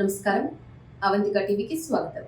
నమస్కారం. అవంతిక టీవీకి స్వాగతం.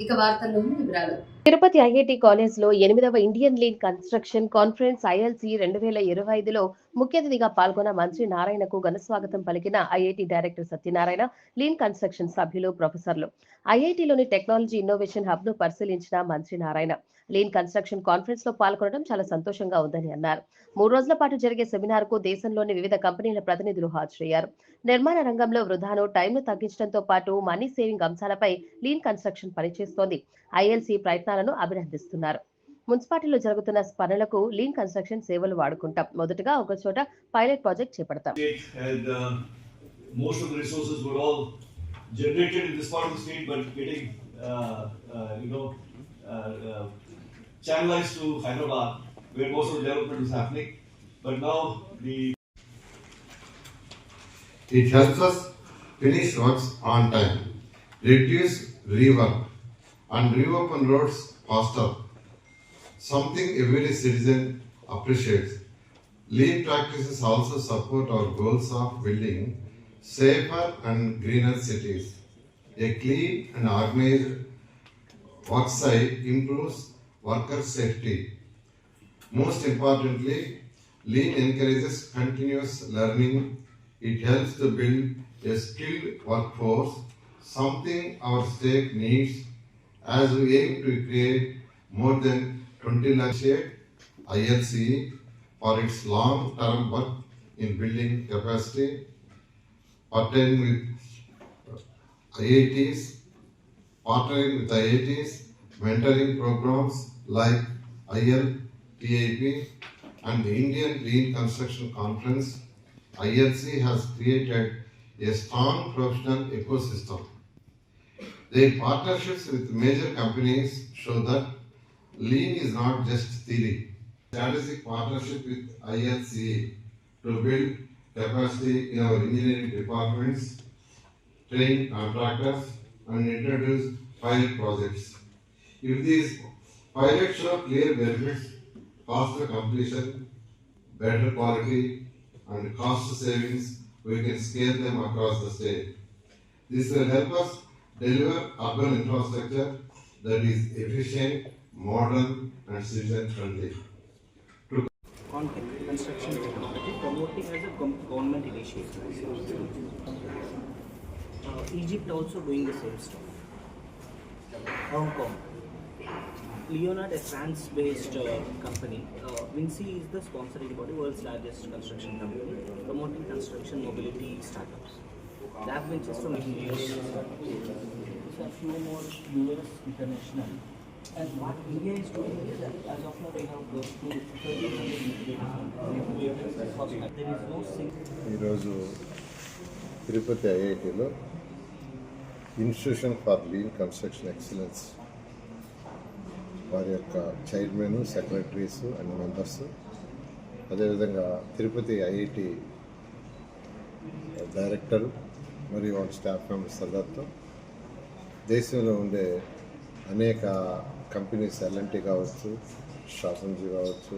ఇక వార్తల్లోని వివరాలు. తిరుపతి ఐఐటి కాలేజ్లో ఎనిమిదవ Indian league construction conference ILC రెండు వేల ఇరవై ఐదులో ముఖ్య అతిథిగా పాల్గొన్న మంత్రి నారాయణకు ఘన స్వాగతం పలికిన IIT director Satyanarayana lean construction సభ్యులు ప్రొఫెసర్లు. ఐఐటిలోని టెక్నాలజీ ఇన్నోవేషన్ హబ్ను పరిశీలించిన మంత్రి నారాయణ లీన్ కన్స్ట్రక్షన్ కాన్ఫరెన్స్లో పాల్గొనడం చాలా సంతోషంగా ఉందని అన్నారు. మూడు రోజుల పాటు జరిగే సెమినార్కు దేశంలోని వివిధ కంపెనీల ప్రతినిధులు హాజరయ్యారు. నిర్మాణ రంగంలో వృధాను టైంను తగ్గించడంతో పాటు మనీ సేవింగ్ అంశాలపై లీన్ కన్స్ట్రక్షన్ పనిచేస్తోంది. ఐఎల్సి ప్రయత్నాలను అభినందిస్తున్నారు. మున్సిపాలిటీలో జరుగుతున్న పనులకు లీన్ కన్స్ట్రక్షన్ సేవలు వాడుకుంటాం మొదటగా ఒక చోట పైలట్ ప్రాజెక్ట్ చేపడతాం state and uh, most of the resources were all generated in this part of the state but getting uh, uh, you know uh, uh, channelized to Hyderabad where most of the development is happening. But now the It helps us finish works on time, reduce rework, and reopen roads faster. Something every citizen appreciates. Lean practices also support our goals of building safer and greener cities. A clean and organized work site improves worker safety. Most importantly, Lean encourages continuous learning. It helps to build a skilled workforce, something our state needs as we aim to create more than 20 lakh share ILCE for its long-term work in building capacity, partnering with IITs, partnering with IITs, mentoring programs like IL, TIP, and the Indian Lean Construction Conference, ILC has created a strong professional ecosystem. Their partnerships with major companies show that Lean is not just theory. Strategic partnership with ILC to build capacity in our engineering departments, train contractors, and introduce pilot projects. If these pilots show clear benefits, faster completion, better quality, and cost savings, we can scale them across the state. This will help us deliver urban infrastructure that is efficient, modern, and citizen friendly. content construction technology promoting as a government initiative. Uh, Egypt also doing the same stuff. Hong Kong. Leonard, a France-based uh, company, uh, Vinci is the sponsoring body, world's largest construction company, promoting construction mobility startups. Lab ventures from India. These a few more US international. And what India is doing is that as of now we have close to 1300 There is no single ఈరోజు తిరుపతి ఐఐటిలో institution for lean construction excellence వారి యొక్క chairman secretaries and members. అదేవిధంగా Tirupati IIT director మరియు వాళ్ళ staff members అందరితో దేశంలో ఉండే అనేక కంపెనీస్ ఎల్ఎన్టీ కావచ్చు షాసన్జీ కావచ్చు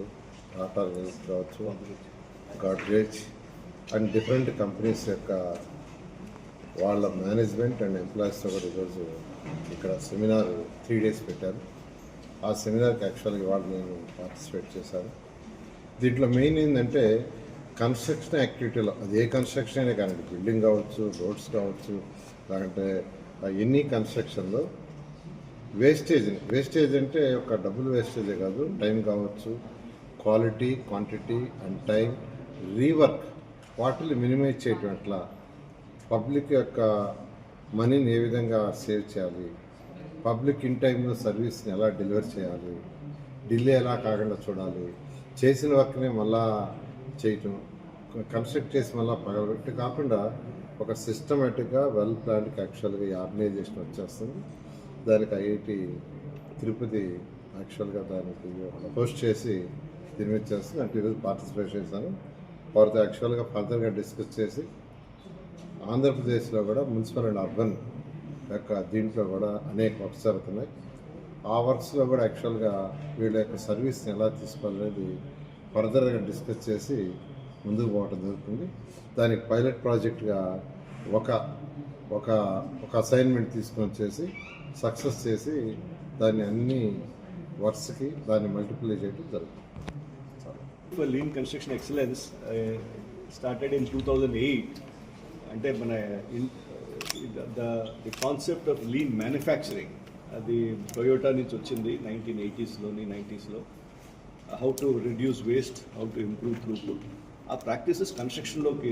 టాటా రిల్స్ కావచ్చు గాడ్రేజ్ అండ్ డిఫరెంట్ కంపెనీస్ యొక్క వాళ్ళ మేనేజ్మెంట్ అండ్ ఎంప్లాయీస్తో కూడా ఈరోజు ఇక్కడ సెమినార్ త్రీ డేస్ పెట్టారు. ఆ సెమినార్కి యాక్చువల్గా ఇవాళ నేను పార్టిసిపేట్ చేశాను. దీంట్లో మెయిన్ ఏంటంటే కన్స్ట్రక్షన్ యాక్టివిటీలో అది ఏ కన్స్ట్రక్షన్ అయినా కానీ బిల్డింగ్ కావచ్చు రోడ్స్ కావచ్చు లేదంటే ఎనీ కన్స్ట్రక్షన్లో వేస్టేజ్ వేస్టేజ్ అంటే ఒక డబ్బులు వేస్టేజే కాదు టైం కావచ్చు quality quantity and time rework వాటిని మినిమైజ్ చేయటం ఎట్లా? పబ్లిక్ యొక్క మనీని ఏ విధంగా సేవ్ చేయాలి? పబ్లిక్ ఇన్ టైంలో సర్వీస్ని ఎలా డెలివర్ చేయాలి? డిలే ఎలా కాకుండా చూడాలి? చేసిన వర్క్ని మళ్ళా చేయటం కన్స్ట్రక్ట్ చేసి మళ్ళీ పగలబెట్టి కాకుండా ఒక సిస్టమేటిక్గా వెల్ ప్లాన్డ్ యాక్చువల్గా ఈ ఆర్గనైజేషన్ వచ్చేస్తుంది. దానికి ఐఐటి తిరుపతి యాక్చువల్గా దానికి హోస్ట్ చేసి దీని మీద చేస్తే నాకు ఈరోజు పార్టిసిపేట్ చేశాను. వారితో యాక్చువల్గా ఫర్దర్గా డిస్కస్ చేసి ఆంధ్రప్రదేశ్లో కూడా మున్సిపల్ అండ్ అర్బన్ యొక్క దీంట్లో కూడా అనేక వర్క్స్ జరుగుతున్నాయి. ఆ వర్క్స్లో కూడా యాక్చువల్గా వీళ్ళ యొక్క సర్వీస్ని ఎలా తీసుకోవాలనేది ఫర్దర్గా డిస్కస్ చేసి ముందుకు పోవటం జరుగుతుంది. దానికి పైలట్ ప్రాజెక్ట్గా ఒక ఒక ఒక అసైన్మెంట్ తీసుకొని వచ్చేసి సక్సెస్ చేసి దాన్ని అన్ని వర్క్స్కి దాన్ని మల్టిప్లై చేయడం జరుగుతుంది. Lean construction excellence started in two thousand eight అంటే మన in the the concept of lean manufacturing అది టొయోటా నుంచి వచ్చింది నైన్టీన్ ఎయిటీస్లోని నైంటీస్లో how to reduce waste how to improve throughput ఆ practices కన్స్ట్రక్షన్లోకి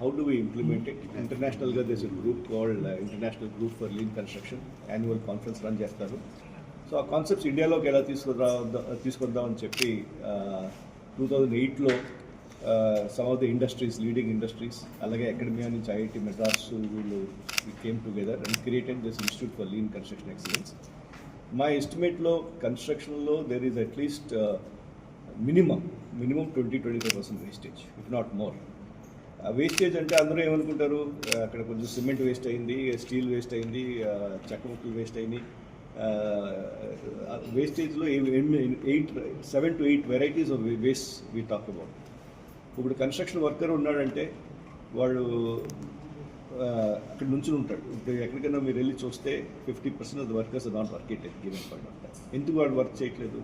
how do we implement it ఇంటర్నేషనల్గా this group called international group for lean construction annual conference run చేస్తారు. So ఆ concepts ఇండియాలోకి ఎలా తీసుకురా తీసుకొద్దామని చెప్పి టూ థౌజండ్ ఎయిట్లో some of the industries leading industries అలాగే అకాడమియా నుంచి ఐఐటి మెడ్రాస్ వీళ్ళు came together and created this institute for lean construction excellence మా ఎస్టిమేట్లో కన్స్ట్రక్షన్లో there is at least minimum minimum twenty twenty five percent wastage if not more wastage అంటే అందరూ ఏమనుకుంటారు? అక్కడ కొంచెం సిమెంట్ వేస్ట్ అయింది స్టీల్ వేస్ట్ అయింది చెక్క ముక్కలు వేస్ట్ అయింది వేస్టేజ్లో eight seven to eight varieties of waste we talk about ఇప్పుడు కన్స్ట్రక్షన్ వర్కర్ ఉన్నాడంటే వాడు అక్కడ నుంచి ఉంటాడు. ఇప్పుడు ఎక్కడికైనా మీరు వెళ్ళి చూస్తే fifty percent of the workers not work given point of time ఎందుకు వాడు వర్క్ చేయట్లేదు?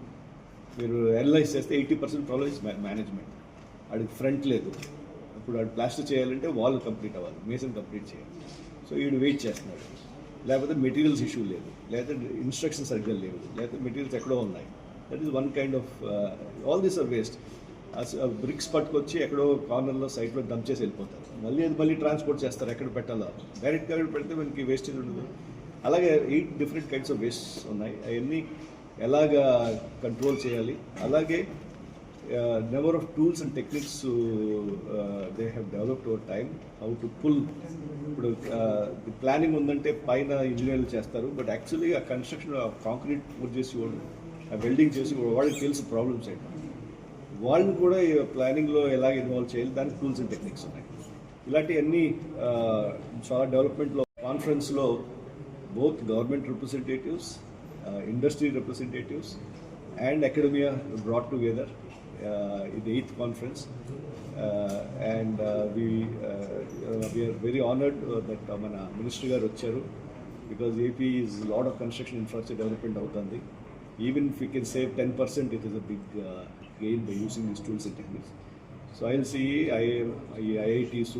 మీరు అనలైజ్ చేస్తే eighty percent problem is management వాడికి ఫ్రంట్ లేదు. ఇప్పుడు వాడు ప్లాస్టర్ చేయాలంటే వాల్ కంప్లీట్ అవ్వాలి మేసన్ కంప్లీట్ చేయాలి. సో వీడు వెయిట్ చేస్తున్నాడు. లేకపోతే మెటీరియల్స్ ఇష్యూ లేదు లేకపోతే ఇన్స్ట్రక్షన్స్ సరిగ్గా లేవు లేకపోతే మెటీరియల్స్ ఎక్కడో ఉన్నాయి. That is one kind of all this are waste bricks పట్టుకొచ్చి ఎక్కడో కార్నర్లో సైట్లో డంప్ చేసి వెళ్ళిపోతారు. మళ్ళీ అది మళ్ళీ ట్రాన్స్పోర్ట్ చేస్తారు ఎక్కడ పెట్టాలో. డైరెక్ట్గా ఎక్కడ పెడితే మనకి వేస్టేజ్ ఉండదు. అలాగే eight different kinds of waste ఉన్నాయి. అవన్నీ ఎలాగా కంట్రోల్ చేయాలి? అలాగే number of tools and techniques they have developed over time how to pull ఇప్పుడు uh, ప్లానింగ్ ఉందంటే పైన ఇంజనీర్లు చేస్తారు బట్ యాక్చువల్లీ ఆ కన్స్ట్రక్షన్ కాంక్రీట్ పూర్తి చేసి వాళ్ళు ఆ వెల్డింగ్ చేసి వాళ్ళకి తెలుసు ప్రాబ్లమ్స్ ఏంటి. వాళ్ళని కూడా ఈ ప్లానింగ్లో ఎలా ఇన్వాల్వ్ చేయాలి దానికి టూల్స్ అండ్ టెక్నిక్స్ ఉన్నాయి. ఇలాంటివన్నీ uh, చాలా డెవలప్మెంట్లో కాన్ఫరెన్స్లో both government representatives industry representatives and academia brought together ఇది eighth conference and we we are very honoured that మన మినిస్టర్ గారు వచ్చారు. Because AP is lot of construction infrastructure development అవుతుంది. Even if you can save ten percent it is a big gain by using these tools and techniques so I C I E IITs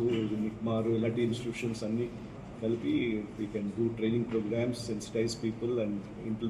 NICMAR ఇలాంటి institutions అన్నీ కలిపి we can do training programmes sensitise people and